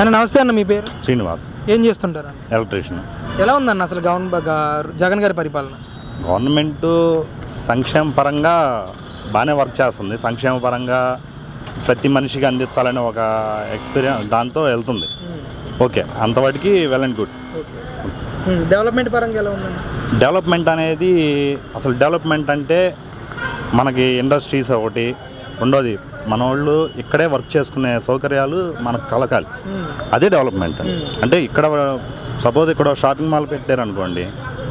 అన్న నమస్తే అన్న మీ పేరు? శ్రీనివాస్. ఏం చేస్తుంటారు ఎలక్ట్రీషియన్. ఎలా ఉందన్న అసలు గవర్న గా- జగన్ గారి పరిపాలన? గవర్నమెంట్ సంక్షేమ పరంగా బాగానే వర్క్ చేస్తుంది. సంక్షేమ పరంగా ప్రతి మనిషికి అందించాలనే ఒక ఎక్స్పీరియన్స్ దాంతో వెళ్తుంది. ఓకే. అంతవాటికి well and good. Um, development పరంగా ఎలా ఉందన్న? డెవలప్మెంట్ అనేది అసలు డెవలప్మెంట్ అంటే మనకి ఇండస్ట్రీస్ ఒకటి రెండోది మన వాళ్ళు ఇక్కడే వర్క్ చేసుకునే సౌకర్యాలు మనకు కలకాలి. అదే డెవలప్మెంట్. అంటే ఇక్కడ సపోజ్ ఇక్కడ షాపింగ్ మాల్ పెట్టారనుకోండి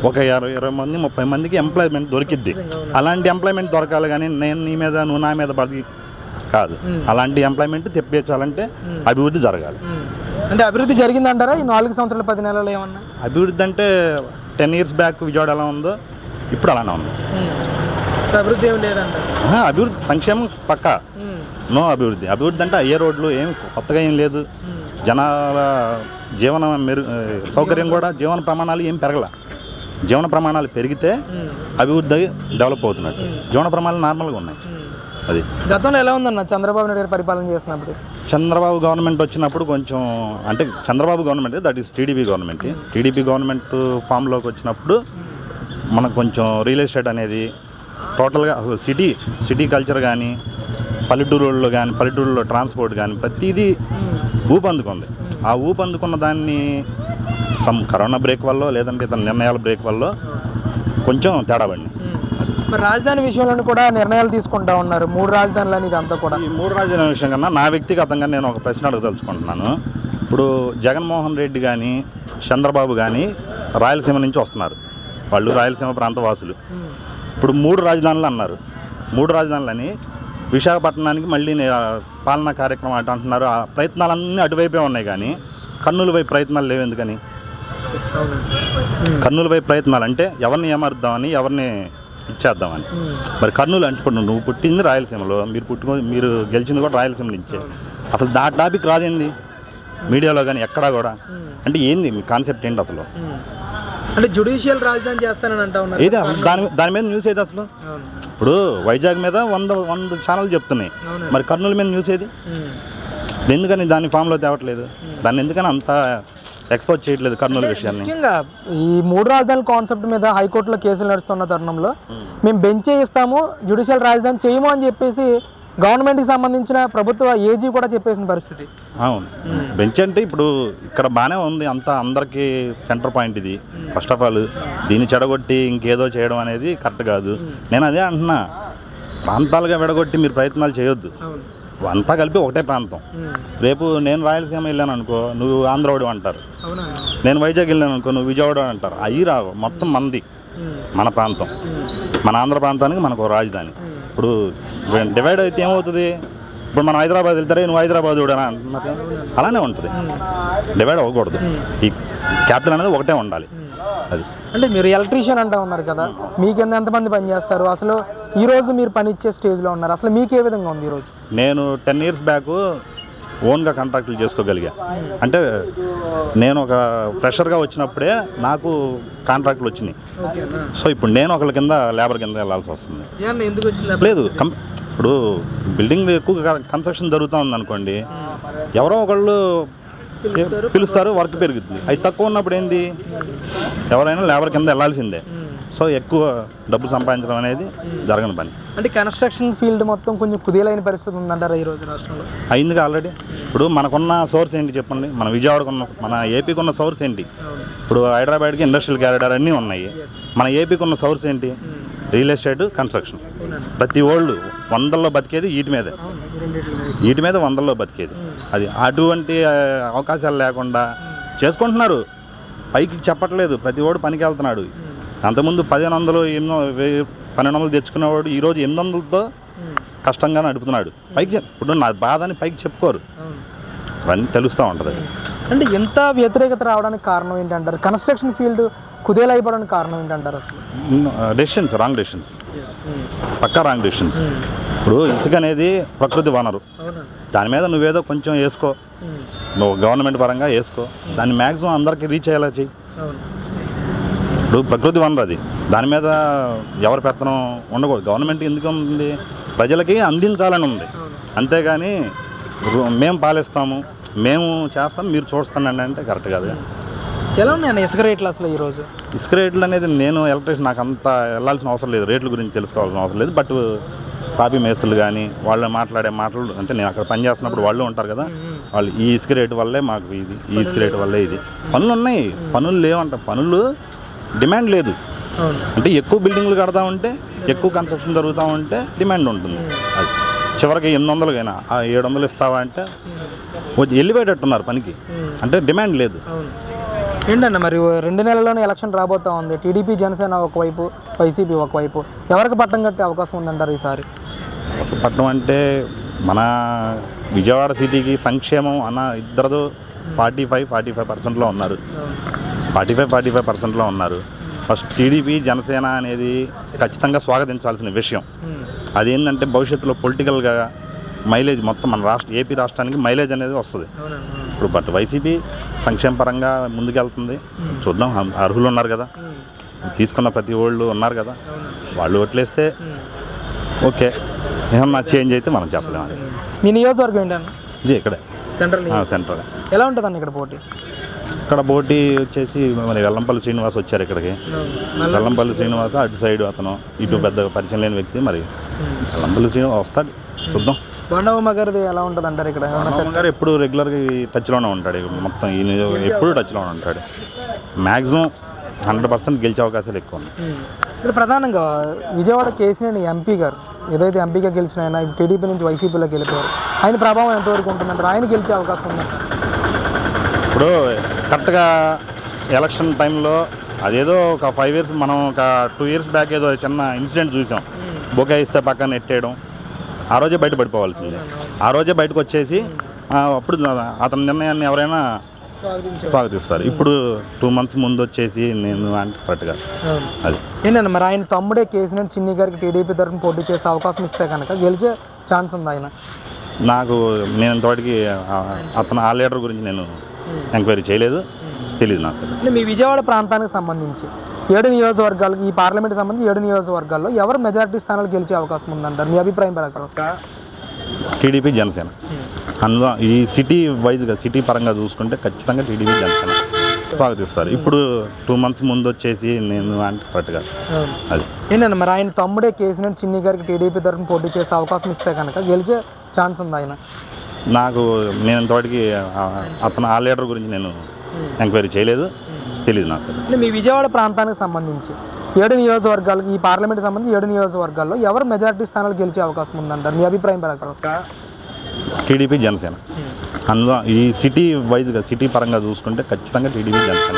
ఒక ఇరవై ఇరవై మంది ముప్పై మందికి ఎంప్లాయ్మెంట్ దొరికిద్ది. అలాంటి ఎంప్లాయ్మెంట్ దొరకాలి కానీ నేను నీ మీద నువ్వు నా మీద పడి కాదు. అలాంటి ఎంప్లాయ్మెంట్ తెప్పించాలంటే అభివృద్ధి జరగాలి. అంటే అభివృద్ధి జరిగిందంటారా? ఈ నాలుగు సంవత్సరాల పది నెలలు ఏమన్నా? అభివృద్ధి అంటే టెన్ ఇయర్స్ బ్యాక్ విజయవాడ ఎలా ఉందో ఇప్పుడు అలానే ఉంది. అభివృద్ధి ఏమి లేదంటారు? ఆహా, అభివృద్ధి సంక్షేమం పక్కా. నో అభివృద్ధి. అభివృద్ధి అంటే ఏ రోడ్లు ఏం కొత్తగా ఏం లేదు. జనాల జీవన మెరు సౌకర్యం కూడా జీవన ప్రమాణాలు ఏం పెరగల. జీవన ప్రమాణాలు పెరిగితే అభివృద్ధి డెవలప్ అవుతున్నట్టు. జీవన ప్రమాణాలు నార్మల్గా ఉన్నాయి. అది. గతంలో ఎలా ఉందన్న చంద్రబాబు నాయుడు గారు పరిపాలన చేసినప్పుడు చంద్రబాబు గవర్నమెంట్ వచ్చినప్పుడు కొంచెం అంటే Chandrababu government that is TDP government. TDP government ఫామ్లోకి వచ్చినప్పుడు మనకు కొంచెం రియల్ ఎస్టేట్ అనేది టోటల్గా అసలు సిటీ సిటీ కల్చర్ కానీ పల్లెటూరులో కానీ పల్లెటూరులో ట్రాన్స్పోర్ట్ కానీ ప్రతిదీ ఊపందుకుంది. ఆ ఊపందుకున్న దాన్ని సమ్ కరోనా బ్రేక్ వల్ల లేదంటే ఇతని నిర్ణయాల బ్రేక్ వల్ల కొంచెం తేడా పడింది. రాజధాని విషయంలో కూడా నిర్ణయాలు తీసుకుంటా ఉన్నారు. మూడు రాజధానులు అని ఇదంతా కూడా. ఈ మూడు రాజధానుల విషయం కన్నా నా వ్యక్తిగతంగా నేను ఒక ప్రశ్న అడగదలుచుకుంటున్నాను. ఇప్పుడు జగన్మోహన్ రెడ్డి కానీ చంద్రబాబు కానీ రాయలసీమ నుంచి వస్తున్నారు. వాళ్ళు రాయలసీమ ప్రాంత వాసులు. ఉమ్, ఇప్పుడు మూడు రాజధానులు అన్నారు. మూడు రాజధానులని విశాఖపట్నానికి మళ్ళీ పాలనా కార్యక్రమం అటు అంటున్నారు. ఆ ప్రయత్నాలన్నీ అటువైపే ఉన్నాయి కానీ కర్నూలు వైపు ప్రయత్నాలు లేవు ఎందుకని? కర్నూలు వైపు ప్రయత్నాలు అంటే ఎవరిని ఏమర్దామని ఎవరిని ఇచ్చేద్దామని. మరి కర్నూలు అంటే ఇప్పుడు నువ్వు పుట్టింది రాయలసీమలో మీరు పుట్టుకొని మీరు గెలిచింది కూడా రాయలసీమ నుంచే. అసలు దా టాపిక్ రాదేంది? మీడియాలో కానీ ఎక్కడా కూడా. అంటే ఏంది మీ కాన్సెప్ట్ ఏంటి అసలు? అంటే జుడిషియల్ రాజధాని చేస్తానని అంటా ఉన్నారు. అసలు దాని దాని మీద న్యూస్ ఏది అసలు? ఇప్పుడు వైజాగ్ మీద వంద వంద ఛానల్ చెప్తున్నాయి. మరి కర్నూలు మీద న్యూస్ ఏది. ఎందుకని దాన్ని ఫామ్లో తేవట్లేదు? దాన్ని ఎందుకని అంత ఎక్స్పోజ్ చేయట్లేదు కర్నూలు విషయాన్ని? ముఖ్యంగా ఈ మూడు రాజధానుల కాన్సెప్ట్ మీద హైకోర్టులో కేసులు నడుస్తున్న తరుణంలో మేము బెంచే ఇస్తాము జ్యుడిషియల్ రాజధాని చేయము అని చెప్పేసి గవర్నమెంట్కి సంబంధించిన ప్రభుత్వ ఏజీ కూడా చెప్పేసిన పరిస్థితి. అవును. బెంచ్ అంటే ఇప్పుడు ఇక్కడ బాగానే ఉంది. అంతా అందరికీ సెంటర్ పాయింట్ ఇది. ఫస్ట్ ఆఫ్ ఆల్ దీన్ని చెడగొట్టి ఇంకేదో చేయడం అనేది కరెక్ట్ కాదు. నేను అదే అంటున్నా. ప్రాంతాలుగా విడగొట్టి మీరు ప్రయత్నాలు చేయొద్దు. అంతా కలిపి ఒకటే ప్రాంతం. రేపు నేను రాయలసీమ వెళ్ళాను అనుకో నువ్వు ఆంధ్రవాడు అంటారు. నేను వైజాగ్ వెళ్ళాను అనుకో నువ్వు విజయవాడ అంటారు. అయ్యి రావు. మొత్తం మంది. మన ప్రాంతం. మన ఆంధ్ర ప్రాంతానికి మనకు రాజధాని. ఇప్పుడు డివైడ్ అయితే ఏమవుతుంది? ఇప్పుడు మనం హైదరాబాద్ వెళ్తారే నువ్వు హైదరాబాద్ చూడరా అంటున్నారు అలానే ఉంటుంది. డివైడ్ అవ్వకూడదు. ఈ క్యాపిటల్ అనేది ఒకటే ఉండాలి. అది. అంటే మీరు ఎలక్ట్రీషియన్ అంటా ఉన్నారు కదా. మీకు కింద ఎంతమంది పని చేస్తారు? అసలు ఈ రోజు మీరు పని ఇచ్చే స్టేజ్లో ఉన్నారు. అసలు మీకు ఏ విధంగా ఉంది ఈరోజు నేను టెన్ ఇయర్స్ బ్యాక్ ఓన్గా కాంట్రాక్టులు చేసుకోగలిగా. అంటే నేను ఒక ఫ్రెషర్గా వచ్చినప్పుడే నాకు కాంట్రాక్టులు వచ్చినాయి. సో ఇప్పుడు నేను ఒకళ్ళ కింద లేబర్ కింద వెళ్ళాల్సి వస్తుంది. లేదు కం ఇప్పుడు బిల్డింగ్ ఎక్కువ కన్స్ట్రక్షన్ జరుగుతూ ఉంది అనుకోండి ఎవరో ఒకళ్ళు పిలుస్తారు. పిలుస్తారు వర్క్ పెరుగుతుంది అది తక్కువ ఉన్నప్పుడు ఏంది? ఎవరైనా లేబర్ కింద వెళ్ళాల్సిందే. సో ఎక్కువ డబ్బు సంపాదించడం అనేది జరగని పని. అంటే కన్స్ట్రక్షన్ ఫీల్డ్ మొత్తం కొంచెం కుదేలైన పరిస్థితి ఉందంటారా ఈ రోజు రాష్ట్రంలో? అయిందిగా ఆల్రెడీ. ఇప్పుడు మనకున్న సోర్స్ ఏంటి చెప్పండి? మన విజయవాడకు ఉన్న మన ఏపీకి ఉన్న సోర్స్ ఏంటి? ఇప్పుడు హైదరాబాద్కి ఇండస్ట్రియల్ క్యారిడార్ అన్నీ ఉన్నాయి. మన ఏపీకి ఉన్న సోర్స్ ఏంటి? Real estate construction. ప్రతి ఓల్డ్ వందల్లో బతికేది వీటి మీదే. వీటి మీద వందల్లో బతికేది. అది అటువంటి అవకాశాలు లేకుండా చేసుకుంటున్నారు. పైకి చెప్పట్లేదు. ప్రతి ఓడు పనికి వెళ్తున్నాడు అంతకుముందు పదిహేను వందలు ఎనిమిది వెయ్యి పన్నెండు వందలు తెచ్చుకునేవాడు ఈరోజు ఎనిమిది వందలతో కష్టంగా నడుపుతున్నాడు. పైకి ఇప్పుడు నా బాధని పైకి చెప్పుకోరు. అవును. అవన్నీ తెలుస్తూ ఉంటుంది. అంటే ఎంత వ్యతిరేకత రావడానికి కారణం ఏంటంటారు? కన్స్ట్రక్షన్ ఫీల్డ్ కుదేలైపోవడానికి కారణం ఏంటంటారు అసలు? డెసిషన్స్ రాంగ్ డెసిషన్స్ పక్కా రాంగ్ డెసిషన్స్ ఇప్పుడు ఇసుక అనేది ప్రకృతి వనరు. దాని మీద నువ్వేదో కొంచెం వేసుకో. నువ్వు గవర్నమెంట్ పరంగా వేసుకో. దాన్ని మ్యాక్సిమం అందరికీ రీచ్ అయ్యేలా చెయ్యి. ఇప్పుడు ప్రకృతి వనరు అది. దాని మీద ఎవరి పెత్తనం ఉండకూడదు. గవర్నమెంట్ ఎందుకు ఉంది? ప్రజలకి అందించాలని ఉంది. అంతేగాని మేము పాలిస్తాము మేము చేస్తాం మీరు చూస్తానండి అంటే కరెక్ట్ కాదు ఎలా ఉన్నాయన్న ఇసుక రేట్లు అసలు ఈరోజు ఇసుక రేట్లు అనేది నేను ఎలక్ట్రీషియన్ నాకు అంత వెళ్ళాల్సిన అవసరం లేదు. రేట్ల గురించి తెలుసుకోవాల్సిన అవసరం లేదు. బట్ కాపీ మేస్తులు కానీ వాళ్ళు మాట్లాడే మాటలు అంటే నేను అక్కడ పని చేస్తున్నప్పుడు వాళ్ళు ఉంటారు కదా వాళ్ళు ఈ ఇసుక రేటు వల్లే మాకు ఇది ఈ ఇసుక రేటు వల్లే ఇది. పనులు ఉన్నాయి. పనులు లేవంట. పనులు డిమాండ్ లేదు. అంటే ఎక్కువ బిల్డింగ్లు కడతా ఉంటే ఎక్కువ కన్స్ట్రక్షన్ జరుగుతూ ఉంటే డిమాండ్ ఉంటుంది. అది. చివరికి ఎనిమిది వందలకైనా ఆ ఏడు వందలు ఇస్తావా అంటే వెళ్ళిపోయేటట్టున్నారు పనికి. అంటే డిమాండ్ లేదు. ఏంటన్న మరి రెండు నెలల్లోనే ఎలక్షన్ రాబోతా ఉంది. టీడీపీ జనసేన ఒకవైపు వైసీపీ ఒకవైపు. ఎవరికి పట్టం కట్టే అవకాశం ఉందంటారు ఈసారి? ఒక పట్టణం అంటే మన విజయవాడ సిటీకి సంక్షేమం అన్న ఇద్దరు ఫార్టీ ఫైవ్ ఫార్టీ ఫైవ్ పర్సెంట్లో ఉన్నారు. ఫార్టీ ఫైవ్ ఫార్టీ ఫైవ్ పర్సెంట్లో ఉన్నారు. ఫస్ట్ టీడీపీ జనసేన అనేది ఖచ్చితంగా స్వాగతించాల్సిన విషయం. అదేంటంటే భవిష్యత్తులో పొలిటికల్గా మైలేజ్ మొత్తం మన రాష్ట్ర ఏపీ రాష్ట్రానికి మైలేజ్ అనేది వస్తుంది. ఇప్పుడు బట్ వైసీపీ సంక్షేమ పరంగా ముందుకెళ్తుంది చూద్దాం అం- అర్హులు ఉన్నారు కదా. తీసుకున్న ప్రతి వాళ్ళు ఉన్నారు కదా. వాళ్ళు ఓట్లేస్తే ఓకే. ఏమన్నా చేంజ్ అయితే మనం చెప్పలేము అది. మీ నియోజకవర్గం ఏంటన్న? ఇది ఇక్కడే. సెంట్రల్ సెంటర్ ఎలా ఉంటుందన్న ఇక్కడ పోటీ? ఇక్కడ పోటీ వచ్చేసి మరి వెల్లంపల్లి శ్రీనివాస్ వచ్చారు ఇక్కడికి. వెల్లంపల్లి శ్రీనివాస్ అటు సైడ్ అతను ఇటు పెద్ద పరిచయం లేని వ్యక్తి మరి. వెల్లంపల్లి శ్రీనివాస్ వస్తాడు. చూద్దాం. బొండబొమ్మ గారిది ఎలా ఉంటుంది అంటారు ఇక్కడ? గారు ఎప్పుడు రెగ్యులర్గా టచ్లోనే ఉంటాడు. మొత్తం ఈ ఎప్పుడు టచ్లోనే ఉంటాడు. మ్యాక్సిమం హండ్రెడ్ పర్సెంట్ గెలిచే అవకాశాలు ఎక్కువ ఉన్నాయి. ఇక్కడ ప్రధానంగా విజయవాడ కేసినేని ఎంపీ గారు ఏదైతే ఎంపీగా గెలిచిన ఆయన టీడీపీ నుంచి వైసీపీలోకి వెళ్ళిపోయారు. ఆయన ప్రభావం ఎంతవరకు ఉంటుందంటారు? ఆయన గెలిచే అవకాశం ఉందంటారు ఇప్పుడు కరెక్ట్గా ఎలక్షన్ టైంలో అదేదో ఒక ఫైవ్ ఇయర్స్ మనం ఒక టూ ఇయర్స్ బ్యాక్ ఏదో చిన్న ఇన్సిడెంట్ చూసాం. బొకే ఇస్తే పక్కన నెట్టేయడం. ఆ రోజే బయట పడిపోవాల్సింది. ఆ రోజే బయటకు వచ్చేసి అప్పుడు అతని నిర్ణయాన్ని ఎవరైనా స్వాగతిస్తారు. ఇప్పుడు టూ మంత్స్ ముందు వచ్చేసి నేను అంటే కరెక్ట్గా అది. ఏంటంటే మరి ఆయన తమ్ముడే కేసినేని చిన్ని గారికి టీడీపీ తరఫున పోటీ చేసే అవకాశం ఇస్తే కనుక గెలిచే ఛాన్స్ ఉంది ఆయన? నాకు నేను ఇంతవరకు ఆ- అతను ఆ లీడర్ గురించి నేను ఎంక్వైరీ చేయలేదు. తెలియదు నాకు. అంటే మీ విజయవాడ ప్రాంతానికి సంబంధించి ఏడు నియోజకవర్గాలకు ఈ పార్లమెంట్ సంబంధించి ఏడు నియోజకవర్గాల్లో ఎవరు మెజారిటీ స్థానాలు గెలిచే అవకాశం ఉందంటారు? మీ అభిప్రాయం ప్రకారం. టీడీపీ జనసేన. అందులో ఈ సిటీ వైజ్గా సిటీ పరంగా చూసుకుంటే ఖచ్చితంగా టీడీపీ జనసేన స్వాగతిస్తారు. ఇప్పుడు టూ మంత్స్ ముందు వచ్చేసి నేను అంటే కరెక్ట్గా అది. ఏంటంటే మరి ఆయన తమ్ముడే కేసినేని చిన్ని గారికి టీడీపీ తరఫున పోటీ చేసే అవకాశం ఇస్తే కనుక గెలిచే ఛాన్స్ ఉంది ఆయన? నాకు నేను ఇంతవరకు ఆ- అతను ఆ లీడర్ గురించి నేను ఎంక్వైరీ చేయలేదు. తెలియదు నాకు. అంటే మీ విజయవాడ ప్రాంతానికి సంబంధించి ఏడు నియోజకవర్గాలకు ఈ పార్లమెంట్ సంబంధించి ఏడు నియోజకవర్గాల్లో ఎవరు మెజారిటీ స్థానాలు గెలిచే అవకాశం ఉందంటారు? మీ అభిప్రాయం ప్రకారం. టీడీపీ జనసేన. అందులో ఈ సిటీ వైజ్గా సిటీ పరంగా చూసుకుంటే ఖచ్చితంగా టీడీపీ జనసేన.